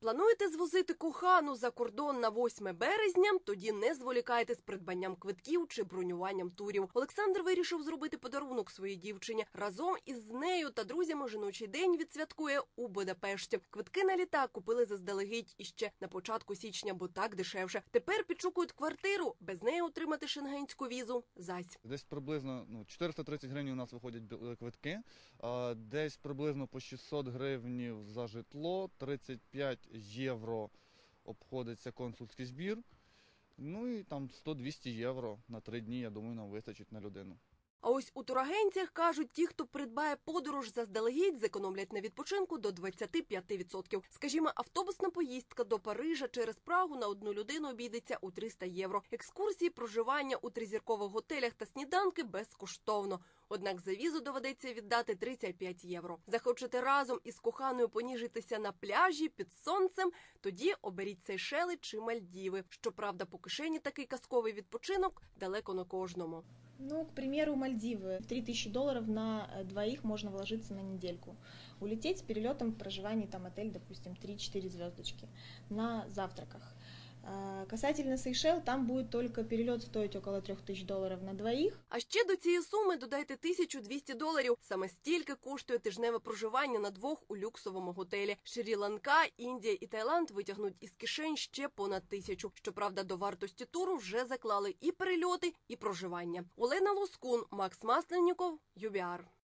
Плануєте звозити кохану за кордон на 8 березня? Тоді не зволікайте з придбанням квитків чи бронюванням турів. Олександр вирішив зробити подарунок своїй дівчині. Разом із нею та друзями жіночий день відсвяткує у Будапешті. Квитки на літак купили заздалегідь іще на початку січня, бо так дешевше. Тепер підшукують квартиру. Без неї отримати шенгенську візу. Зась. Десь приблизно ну, 430 гривень у нас виходять е, квитки, десь приблизно по 600 гривень за житло, 35 євро обходиться консульський збір. Ну і там 100-200 євро на три дні, я думаю, нам вистачить на людину. А ось у турагенціях кажуть, ті, хто придбає подорож заздалегідь, зекономлять на відпочинку до 25%. Скажімо, автобусна поїздка до Парижа через Прагу на одну людину обійдеться у 300 євро. Екскурсії, проживання у тризіркових готелях та сніданки безкоштовно. Однак за візу доведеться віддати 35 євро. Захочете разом із коханою поніжитися на пляжі під сонцем, тоді оберіть Сейшели чи Мальдіви. Щоправда, по кишені такий казковий відпочинок далеко не кожному. Ну, к примеру, Мальдивы. В 3000 долларов на э, двоих можно вложиться на недельку. Улететь с перелетом, проживание там отель, допустим, 3-4 звездочки на завтраках. Касательно Сейшел, там будет только перелет стоить около 3000 долларов на двоих. А ще до цієї суми додайте 1200 доларів. Саме стільки коштує тижневе проживання на двох у люксовому готелі. Шрі-Ланка, Індія і Таїланд витягнуть із кишень ще понад тисячу. Щоправда, до вартості туру вже заклали і перельоти, і проживання. Олена Лоскун, Макс Масленніков, ЮБІАР.